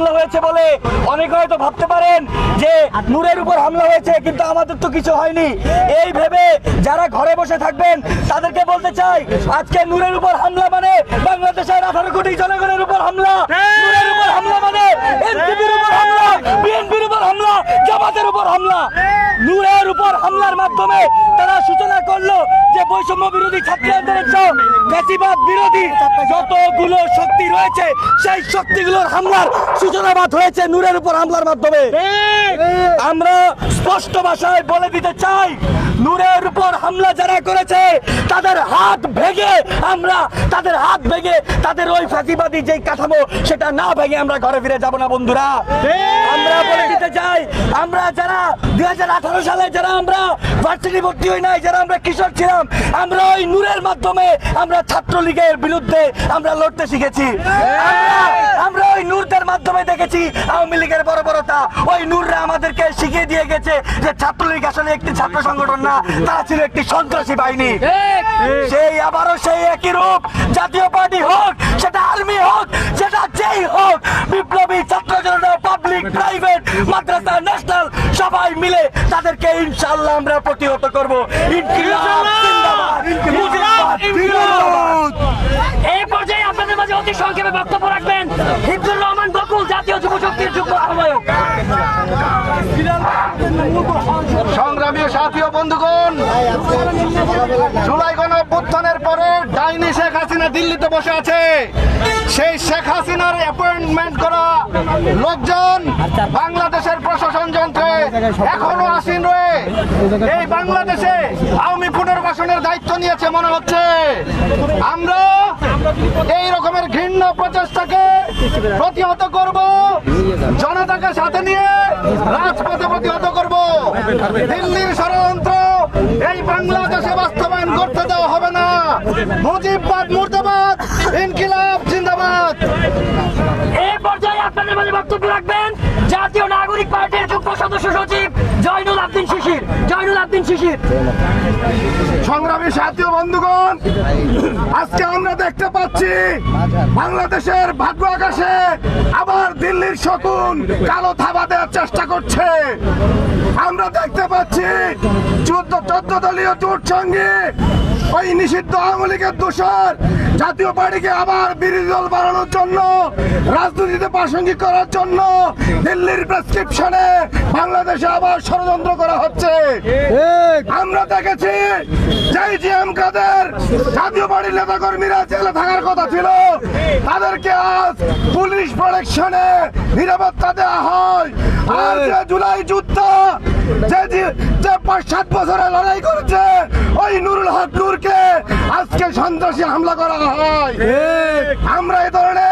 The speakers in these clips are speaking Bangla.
হামলা হয়েছে বলে অনেকে হয়তো ভাবতে পারেন যে নূরের উপর হামলা হয়েছে, কিন্তু আমাদের তো কিছু হয়নি। এই ভেবে যারা ঘরে বসে থাকবেন, তাদেরকে বলতে চাই, আজকে নূরের উপর হামলা মানে বাংলাদেশের আঠারো কোটি জনগণের উপর হামলা। নূরের উপর হামলা মানে এনসিপির উপর হামলা, বিএনপির উপর হামলা, জামাতের উপর হামলা। নূরের উপর হামলার মাধ্যমে তারা সূচনা করল যে বৈষম্য বিরোধী ছাত্র আন্দোলন বিরোধী যতগুলো রয়েছে সেই শক্তিগুলোর হামলার সূচনাবাদ হয়েছে নূরের উপর হামলার মাধ্যমে। আমরা স্পষ্ট ভাষায় বলে দিতে চাই নূরের উপর হামলা যারা করেছে তাদের হাত ভেঙে আমরা তাদের হাত ভেঙে তাদের ওই ফাঁকিবাদী যে কাঠামো সেটা না ভেঙে আমরা ঘরে ফিরে যাব না বন্ধুরা। আমরা বলে দিতে চাই আমরা যারা দু হাজার আঠারো সালে যারা আমরা ভার্সিটি ভর্তি হই নাই যারা আমরা কৃষক ছিলাম আমরা ওই নূরের মাধ্যমে আমরা ছাত্রলীগের বিরুদ্ধে আমরা লড়তে শিখেছি। আমরা- আমরা ওই নূরদের মাধ্যমে দেখেছি আওয়ামী লীগের বড় ওই নূররা আমাদেরকে শিখিয়ে দিয়ে গেছে যে ছাত্রলীগ আসলে একটি ছাত্র সংগঠন না তারা ছিল একটি সন্ত্রাসী বাহিনী। সেই আবারও সেই একই রূপ জাতীয় পার্টি হোক সেটা আর্মি হোক সেটা যেই হোক বিপ্লবী ছাত্র জনতা পাবলিক প্রাইভেট মাদ্রাসা ন্যাশনাল সবাই মিলে তাদেরকে ইনশাআল্লাহ আমরা প্রতিহত করব। ইনকিলাব। জিন্দাবাদ মুজিবাবাদ জিন্দাবাদ এই পর্যায়ে আপনাদের মাঝে অতি সংক্ষেপে বক্তব্য রাখবেন। হিফজুর রহমান বকুল, জাতীয় যুব শক্তির যুগ্ম আহ্বায়ক। সংগ্রামী সাথী বন্ধুগণ, জুলাই গণ অভ্যুত্থানের পরে ডাইনি শেখ হাসিনা দিল্লিতে বসে আছে। সেই শেখ হাসিনার অ্যাপয়েন্টমেন্ট করা লোকজন বাংলাদেশের প্রশাসন যন্ত্রে এখনও আসীন রয়ে। এই বাংলাদেশে আওয়ামী পুনর্বাসনের দায়িত্ব নিয়েছে মনে হচ্ছে। আমরা এই রকমের ঘৃণ্য প্রচেষ্টাকে প্রতিহত করব জনতাকে সাথে নিয়ে রাজপথে প্রতিহত করব। দিল্লির ষড়যন্ত্র এই বাংলাদেশে বাস্তবায়ন করতে দেওয়া হবে না। মুজিববাদ মুর্দাবাদ ইনকিলাব জিন্দাবাদ। আব্দিন শিশির। সংগ্রামী বন্ধুগণ, আজকে আমরা দেখতে পাচ্ছি বাংলাদেশের ভাগ্য আকাশে আবার দিল্লির শকুন কালো থাবা দেওয়ার চেষ্টা করছে। আমরা দেখতে পাচ্ছি চোদ্দ চোদ্দ দলীয় জোট সঙ্গে ওই নিষিদ্ধ আওয়ামী লীগের দোষর জাতীয় পার্টিকে আবার বিরোধী দল বাড়ানোর জন্য রাজনীতিতে প্রাসঙ্গিক করার জন্য দিল্লির প্রেসক্রিপশনে বাংলাদেশে আবার ষড়যন্ত্র করা হচ্ছে। আমরা দেখেছি যেই জিএম কাদের জাতীয় পার্টির নেতা কর্মীরা জেলে থাকার কথা ছিল। তাদেরকে আজ পুলিশ প্রোটেকশনে নিরাপত্তা দেওয়া হয়। আর যে জুলাই যুদ্ধ যে যে- পাঁচ সাত বছরে লড়াই করেছে ওই নুরুল হক নূরকে আজকে সন্ত্রাসী হামলা করা হয়। আমরা এই ধরনের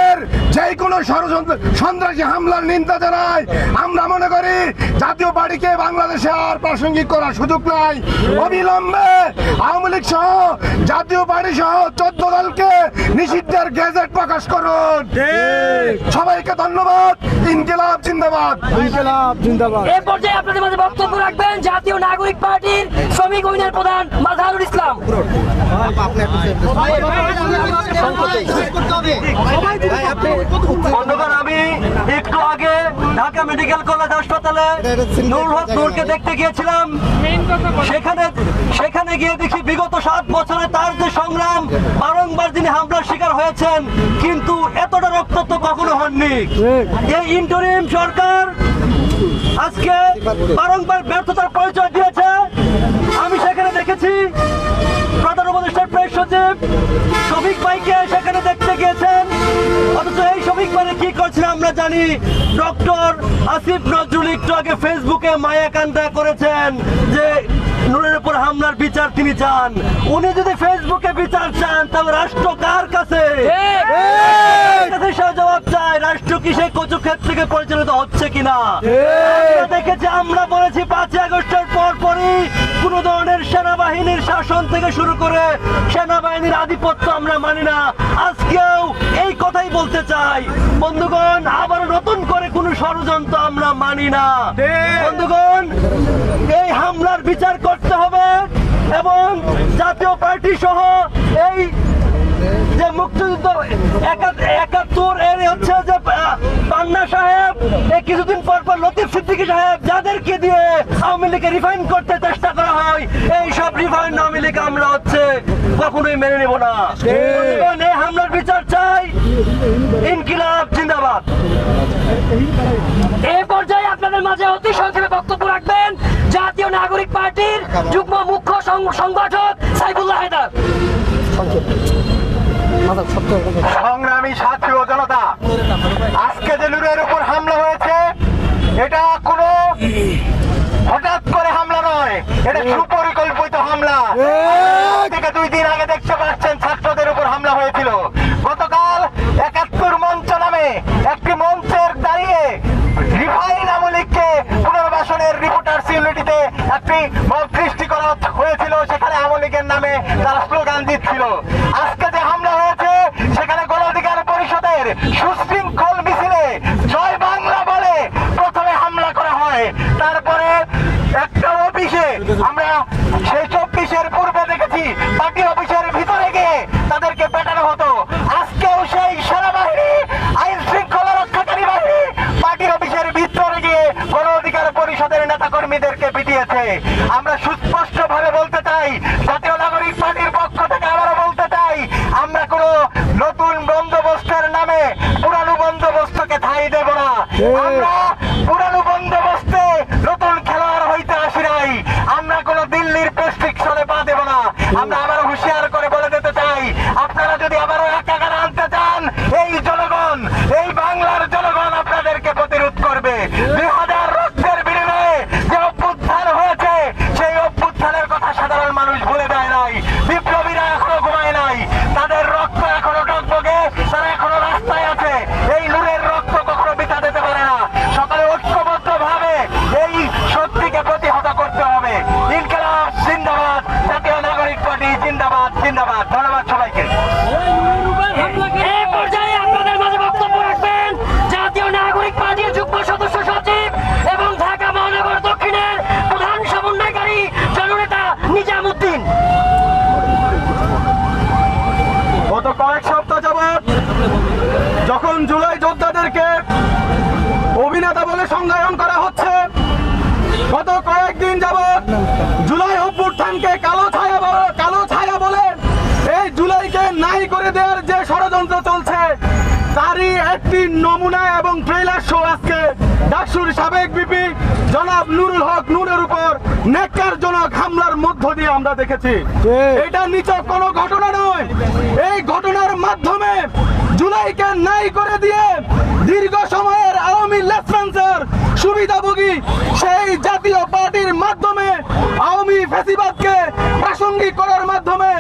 যে কোনো ষড়যন্ত্র সন্ত্রাসী হামলার নিন্দা জানাই আমরা মনে করি জাতীয় পার্টিকে বাংলাদেশে আর প্রাসঙ্গিক করার সুযোগ নাই অবিলম্বে আওয়ামী লীগ সহ জাতীয় পার্টি সহ চোদ্দ দলকে নিষিদ্ধের গেজেট প্রকাশ করুন সবাইকে ধন্যবাদ ইনকিলাব জিন্দাবাদ এই পর্যায়ে আপনাদের মাঝে বক্তব্য রাখবেন জাতীয় নাগরিক পার্টির শ্রমিক ইউনিয়ন প্রধান মাজারুল ইসলাম বন্ধুগণ আমি একটু আগে ঢাকা মেডিকেল কলেজ হাসপাতালে নুরুল হক নূরকে দেখতে গিয়েছিলাম। সেখানে সেখানে গিয়ে দেখি বিগত সাত বছরে তার যে সংগ্রাম, বারংবার যিনি হামলার শিকার হয়েছেন, কিন্তু এতটা রক্তাক্ত কখনো হননি। এই ইন্টারিম সরকার আজকে বারংবার ব্যর্থতার পরিচয় দিয়েছে। আমি সেখানে দেখেছি প্রধান উপদেষ্টার প্রেস সচিব শফিক ভাইকে সেখানে অথচ মানে কি করছেন আমরা জানি। ডক্টর আসিফ নজরুল একটু আগে ফেসবুকে মায়া কান্দা করেছেন যে নুরের উপর হামলার বিচার তিনি চান। উনি যদি ফেসবুকে বিচার চান তাহলে রাষ্ট্র কার কাছে কাছে সে জবাব চায় রাষ্ট্র কি সেই কচু থেকে পরিচালিত হচ্ছে কিনা? দেখেছি আমরা বলেছি পাঁচই আগস্টের পর পরই কোন ধরনের সেনাবাহিনীর শাসন থেকে শুরু করে সেনাবাহিনীর আধিপত্য আমরা মানি না। আজকেও এই কথাই বলতে চাই। বন্ধুগণ আবার নতুন করে কোন ষড়যন্ত্র আমরা মানি না। বন্ধুগণ এই হামলার বিচার করতে হবে এবং জাতীয় পার্টি সহ এই যে মুক্তিযুদ্ধ একা- একাত্তর এর হচ্ছে যে পান্না সাহেব কিছুদিন পর পর লতিফ সিদ্দিকী সাহেব যাদেরকে দিয়ে আওয়ামী লীগকে রিফাইন করতে চেষ্টা করা হয়, এই সব রিফাইন আওয়ামী লীগ আমরা হচ্ছে। কখনোই মেনে নেব না। হামলার বিচার চাই। ইনকিলাব, জিন্দাবাদ। এই পর্যায়ে আপনাদের মাঝে অতি সংক্ষেপে বক্তব্য রাখবেন জাতীয় নাগরিক পার্টির যুগ্ম মুখ্য সংগঠক সাইফুল্লাহ হায়দার। সংগ্রামী সাথী জনতা, আজকে যে নূরের উপর হামলা হয়েছে, এটা কোনো হঠাৎ করে হামলা নয়, এটা সুপরিকল্পিত হামলা। আজ থেকে দুই দিন আগে দেখতে পাচ্ছেন ছাত্রদের উপর হামলা হয়েছিল। গতকাল একাত্তর মঞ্চ নামে একটি মঞ্চের দাঁড়িয়ে রিফাইন আমলিককে পুনর্বাসনের রিপোর্টার্স ইউনিটিতে একটি মব সৃষ্টি করা হয়েছিল, সেখানে আমলিকের নামে তারা স্লোগান দিচ্ছিল। আজকে যে হামলা হয়েছে সেখানে গণ অধিকার পরিষদের সুশৃঙ্খল মিছিলে জয় বাংলা বলে প্রথমে হামলা করা হয় তারপরে একটা অফিসে আমরা সেই চব্বিশের পূর্বে দেখেছি পার্টি অফিসের ভিতরে গিয়ে তাদেরকে পেটানো হতো আজকেও সেই সেনাবাহিনী আইন শৃঙ্খলা রক্ষাকারী বাহিনী পার্টির অফিসের ভিতরে গিয়ে গণ অধিকার পরিষদের নেতা কর্মীদেরকে পিটিয়েছে। আমরা সুস্পষ্ট ভাবে বলতে চাই জাতীয় নাগরিক পার্টির পক্ষ থেকে আবারও বলতে চাই আমরা কোনো নতুন বন্দোবস্তের নামে পুরানো বন্দোবস্তকে ঠাঁই দেব না। আমরা পুরানো বন্দোবস্তে নতুন খেলোয়াড় হইতে আসি নাই আমরা কোনো দিল্লির প্রেসক্রিপশনে পা দেব না আমরা আবারও হুঁশিয়ার করে বলে দিতে চাই আপনারা যদি আবারও একাকার আনতে চান এই জনগণ এই বাংলার জনগণ আপনাদেরকে প্রতিরোধ করবে দুই হাজার রক্তের বিনিময়ে যে অভ্যুত্থান হয়েছে সেই অভ্যুত্থানের কথা সাধারণ মানুষ ভুলে যায় নাই বিপ্লবীরা এখনও ঘুমায় নাই তাদের রক্ত এখনও টকবগে তারা এখনও রাস্তায় আছে এই নূরের রক্ত কখনো বিতা দিতে পারে না সকালে ঐক্যবদ্ধ ভাবে এই শক্তিকে প্রতিহত করতে হবে ইনকালাব জিন্দাবাদ জাতীয় নাগরিক পার্টি জিন্দাবাদ এবং ট্রেলার শো আজকে ডাকসুর সাবেক বিপি জনাব নুরুল হক নুরের উপর নেককারজনক হামলার মধ্য দিয়ে আমরা দেখেছি। এটা নিচক কোনো ঘটনা নয়। এই ঘটনার মাধ্যমে জুলাইকে নাই করে দিয়ে দীর্ঘ সময়ের আওয়ামী লেসপেন্সার সুবিধাভোগী সেই জাতীয় পার্টির মাধ্যমে আওয়ামী ফেসিবাদকে প্রাসঙ্গিক করার মাধ্যমে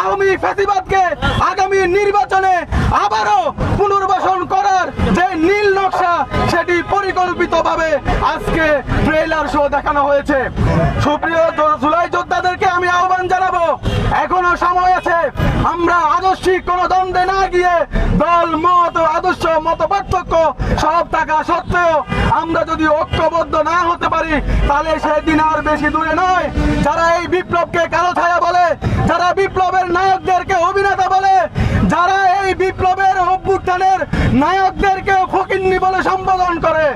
আওয়ামী ফেসিবাদকে আগামী নির্বাচনে আবারও পুনর্বাসন করার যে নীল নকশা সেটি পরিকল্পিতভাবে আজকে ট্রেলার শো দেখানো হয়েছে। সুপ্রিয় জুলাই যোদ্ধাদেরকে আমি আহ্বান জানাব, এখনও সময় আছে, আমরা আদর্শিক কোন দ্বন্দ্বে না গিয়ে দল, মত, আদর্শ, মত পার্থক্য সব সত্ত্বেও আমরা যদি ঐক্যবদ্ধ না হতে পারি, তাহলে সেদিন আর বেশি দূরে নয়। যারা এই বিপ্লবকে কালো ছায়া বলে, যারা বিপ্লবের নায়কদেরকে অভিনেতা বলে, যারা এই বিপ্লবের অভ্যুত্থানের নায়কদেরকে ফকিন্নি বলে সম্বোধন করে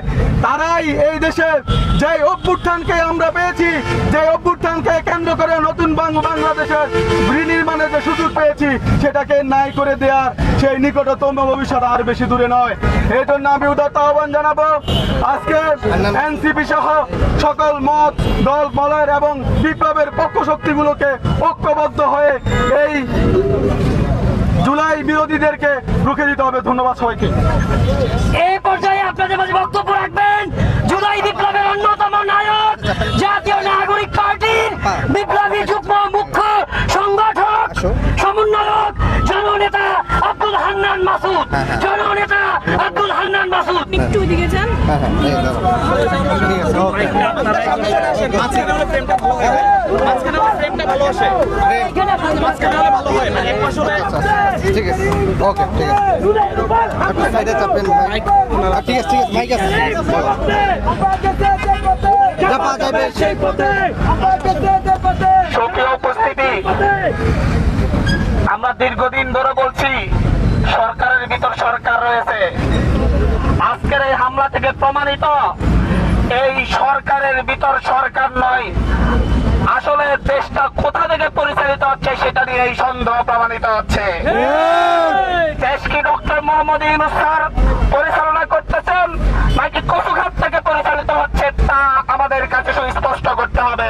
তারাই এই দেশের যে অভ্যুত্থানকে আমরা পেয়েছি যে অভ্যুত্থানকে কেন্দ্র করে নতুন বাংলাদেশের বিনির্মাণের যে সুযোগ পেয়েছি, সেটাকে নাই করে দেওয়ার সেই নিকটতম ভবিষ্যৎ আর বেশি দূরে নয়। এই জন্য আমি উদাত্ত আহ্বান জানাব, আজকে এনসিপি সহ সকল মত, দল মলয়ের এবং বিপ্লবের পক্ষ শক্তিগুলোকে ঐক্যবদ্ধ হয়ে এই জুলাই বিরোধীদেরকে রুখে দিতে হবে। ধন্যবাদ সবাইকে। এই পর্যায়ে আপনাদের মাঝে বক্তব্য রাখবেন। জুলাই বিপ্লবের অন্যতম নায়ক জাতীয় নাগরিক পার্টির বিপ্লবী যুগ্ম মুখ্য সংগঠক সমন্বয়ক জননেতা আব্দুল হান্নান মাসুদ। জননেতা আব্দুল হান্নান মাসুদ। একটু দিকে যান। ঠিক আছে ওকে। ঠিক আছে চাপেন ভাই। আহ, আমরা দীর্ঘদিন ধরে বলছি সরকারের ভিতর সরকার রয়েছে। আজকের এই হামলা থেকে প্রমাণিত এই সরকারের ভিতর সরকার নয়। আসলে দেশটা কোথা থেকে পরিচালিত হচ্ছে সেটা নিয়ে এই সন্দেহ প্রমাণিত হচ্ছে। দেশ কি ডক্টর মোহাম্মদ ইউনুস স্যার পরিচালনা করতেছেন নাকি কচুঘাট থেকে পরিচালিত হচ্ছে তা আমাদের কাছে সুস্পষ্ট করতে হবে।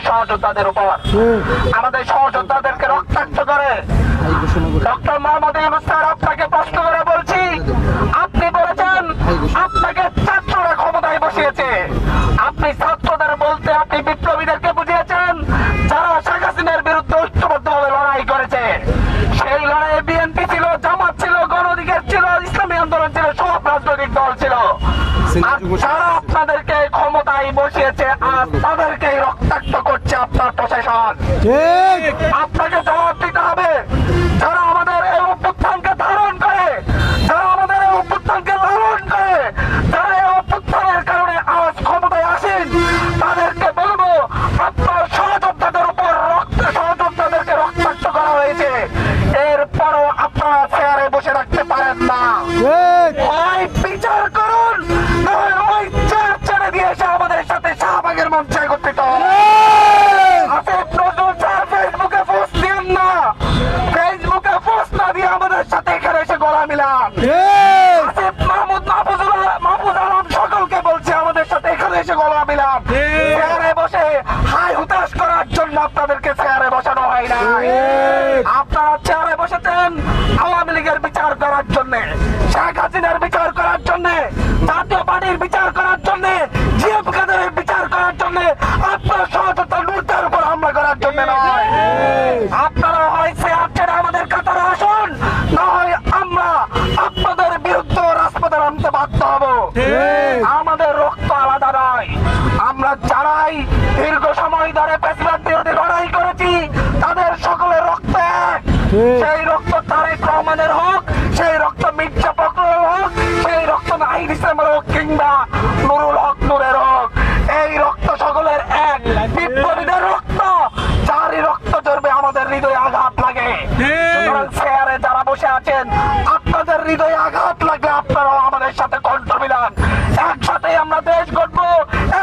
আমাদের সহযোদ্ধাদের উপর আমাদের সহযোদ্ধাদেরকে রক্তাক্ত করে। ডক্টর মোহাম্মদ ইউনুস আপনাকে প্রশ্ন করে বলছি, আপনি বলেছেন আপনাকে ছাত্ররা ক্ষমতায় বসিয়েছে। আপনি ছাত্রদের বলতে আপনি বিপ্লবীদেরকে বুঝিয়েছেন, যারা শেখ হাসিনার বিরুদ্ধে ঐক্যবদ্ধভাবে লড়াই করেছে। সেই লড়াইয়ে বিএনপি ছিল, জামাত ছিল, গণ অধিকার ছিল, ইসলামী আন্দোলন ছিল, সব রাজনৈতিক দল ছিল। আর যারা আপনাদেরকে ক্ষমতায় বসিয়েছে আর তাদেরকেই রক্তাক্ত আপনার প্রশাসন। আপনাকে জবাব আওয়ামী লীগের বিচার করার জন্য, শেখ হাসিনার বিচার করার জন্য, জাতীয় পার্টির বিচার করার জন্য বিচার করার জন্য, আপনার সহযোগিতা উপর হামলা করার জন্য নয়। আপনারা হয় চেয়ার ছেড়ে আমাদের কাতারে আসুন না হয় আমরা আপনাদের বিরুদ্ধে রাজপথে বাধ্য হব। আমাদের রক্ত আলাদা নয়। আমরা যারাই দীর্ঘ সময় ধরে পেশিবাদ বিরোধী লড়াই করেছি, তাদের সকলের রক্ত সেই রহমানের হোক সেই রক্ত মির্জা ফখরুলের হোক সেই রক্ত নাহিদ ইসলামের হোক কিংবা নুরুল হক নূরের হোক। এই রক্ত সকলের এক বিপ্লবীদের রক্ত যারই রক্ত ঝরবে আমাদের হৃদয়ে আঘাত লাগে। চেয়ারে যারা বসে আছেন আপনাদের হৃদয়ে আঘাত লাগলে আপনারাও আমাদের সাথে কণ্ঠ মিলান। একসাথে আমরা দেশ গড়বো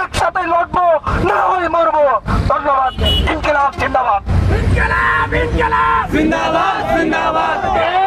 একসাথে লড়বো না হয় মরবো। ধন্যবাদ। ইনকিলাব জিন্দাবাদ। এই পর্যায়ে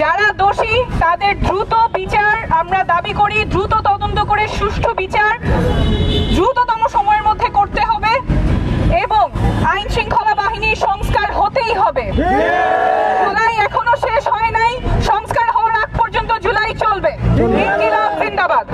যারা দোষী তাদের দ্রুত বিচার আমরা দাবি করি দ্রুত তদন্ত করে সুষ্ঠু বিচার দ্রুততম সময়ের মধ্যে করতে হবে এবং আইন শৃঙ্খলা বাহিনীর সংস্কার হতেই হবে। জুলাই এখনও শেষ হয় নাই সংস্কার হওয়ার আগ পর্যন্ত জুলাই চলবে। জিন্দাবাদ।